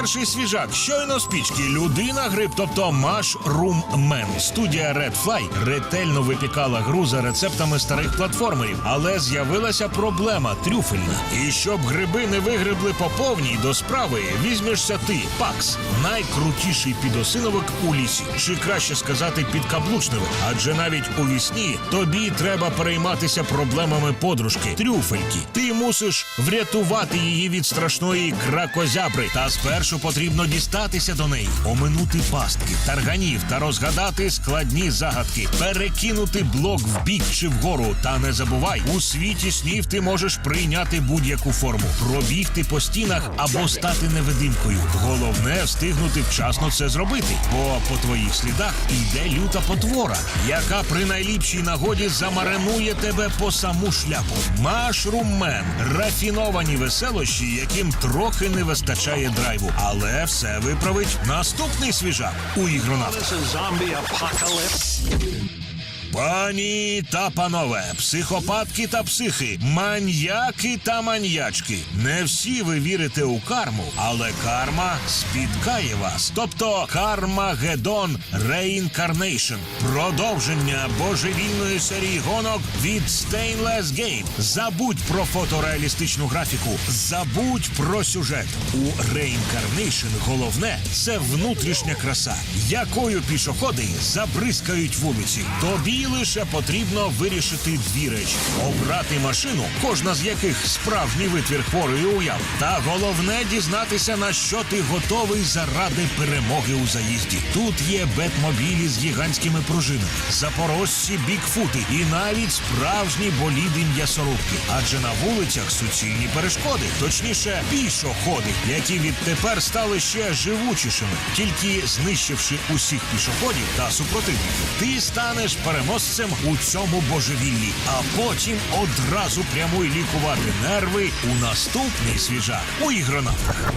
перший свіжак. Щойно з пічки. Людина гриб, тобто Mushroom Man. Студія Red Fly ретельно випікала гру за рецептами старих платформерів, але з'явилася проблема трюфельна. І щоб гриби не вигребли по повній до справи, візьмешся ти, Пакс, найкрутіший підосиновик у лісі. Чи краще сказати підкаблучневик. Адже навіть у вісні тобі треба перейматися проблемами подружки трюфельки. Ти мусиш врятувати її від страшної кракозябри. Та спершу потрібно дістатися до неї, оминути пастки, тарганів та розгадати складні загадки, перекинути блок в бік чи вгору. Та не забувай, у світі снів ти можеш прийняти будь-яку форму, пробігти по стінах або стати невидимкою. Головне встигнути вчасно це зробити, бо по твоїх слідах йде люта потвора, яка при найліпшій нагоді замаринує тебе по саму шляпу. Машруммен рафіновані веселощі, яким трохи не вистачає драйву, але все виправить наступний свіжак у ігронавтах. Пані та панове, психопатки та психи, маньяки та маньячки. Не всі ви вірите у карму, але карма спіткає вас. Тобто Кармагеддон Reincarnation. Продовження божевільної серії гонок від Stainless Game. Забудь про фотореалістичну графіку, забудь про сюжет. У Reincarnation головне це внутрішня краса, якою пішоходи забризкають вулиці. Тобі лише потрібно вирішити дві речі: обрати машину, кожна з яких справжній витвір хворої уяви. Та головне дізнатися, на що ти готовий заради перемоги у заїзді. Тут є бетмобілі з гігантськими пружинами, запорожці бікфути і навіть справжні боліди м'ясорубки. Адже на вулицях суцільні перешкоди, точніше, пішоходи, які відтепер стали ще живучішими, тільки знищивши усіх пішоходів та супротивників. Ти станеш переможцем у цьому божевіллі, а потім одразу прямуй лікувати нерви у наступний свіжак у ігронавтах.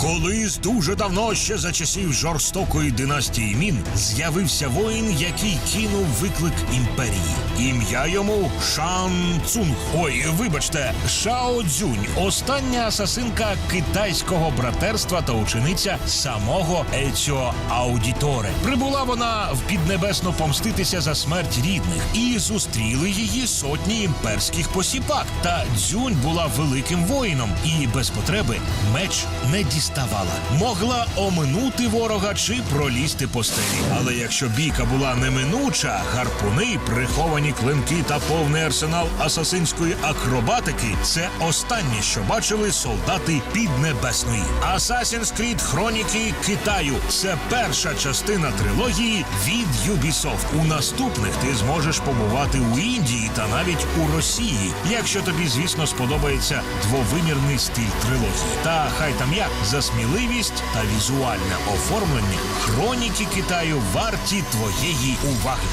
Колись дуже давно, ще за часів жорстокої династії Мін, з'явився воїн, який кинув виклик імперії. Ім'я йому Шан Цунг. Ой, вибачте, Шао Цзюнь, остання асасинка китайського братерства та учениця самого Еціо Аудіторе. Прибула вона в піднебесну помститися за смерть рідних, і зустріли її сотні імперських посіпак. Та Дзюнь була великим воїном і без потреби меч не діставала. Могла оминути ворога чи пролізти по стелі. Але якщо бійка була неминуча, гарпуни, приховані клинки та повний арсенал асасинської акробатики це останнє, що бачили солдати Піднебесної. Assassin's Creed Хроніки Китаю це перша частина трилогії від Ubisoft. У наступних ти зможеш побувати у Індії та навіть у Росії, якщо тобі, звісно, сподобається двовимірний стиль трилогії. Та хай там як за сміливість та візуальне оформлення хроніки Китаю варті твоєї уваги.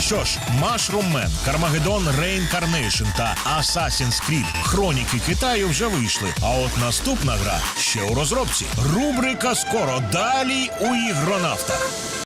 Що ж, Mushroom Man, Carmageddon Reincarnation та Assassin's Creed Хроніки Китаю вже вийшли. А от наступна гра ще у розробці. Рубрика скоро далі у ігронавтах.